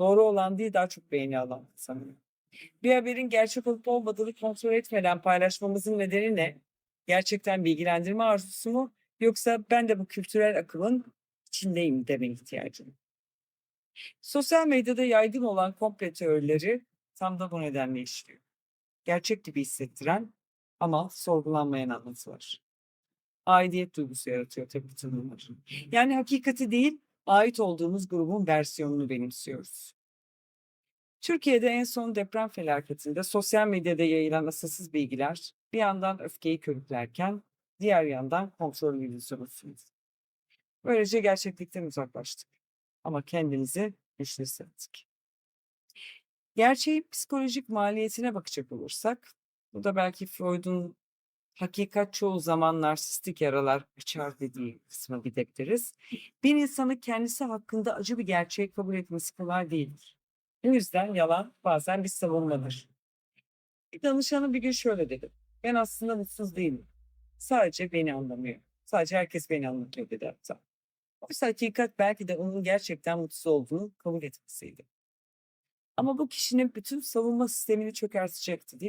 Doğru olan değil daha çok beğeni alan sanırım. Bir haberin gerçek olup olmadığını kontrol etmeden paylaşmamızın nedeni ne? Gerçekten bilgilendirme arzusu mu? Yoksa ben de bu kültürel akımın içindeyim deme ihtiyacı mı? Sosyal medyada yaygın olan komple teorileri tam da bu nedenle işliyor. Gerçek gibi hissettiren ama sorgulanmayan anlatılar. Aidiyet duygusu yaratıyor tabii bütün bunlar. Yani hakikati değil, ait olduğumuz grubun versiyonunu benimsiyoruz. Türkiye'de en son deprem felaketinde sosyal medyada yayılan asılsız bilgiler bir yandan öfkeyi körüklerken diğer yandan kontrol sundu. Böylece gerçeklikten uzaklaştık. Ama kendimizi güçlü hissettik. Gerçeğin psikolojik maliyetine bakacak olursak, bu da belki Freud'un hakikat çoğu zaman narsistik yaralar açar dediği kısma gidebiliriz. Bir insanın kendisi hakkında acı bir gerçeği kabul etmesi kolay değildir. Bu yüzden yalan bazen bir savunmadır. Bir danışanı bir gün şöyle dedi. Ben aslında mutsuz değilim. Sadece beni anlamıyor. Sadece herkes beni anlatıyor dedi hatta. Oysa hakikat belki de onun gerçekten mutsuz olduğunu kabul etmesiydi. Ama bu kişinin bütün savunma sistemini çökertecekti değil mi?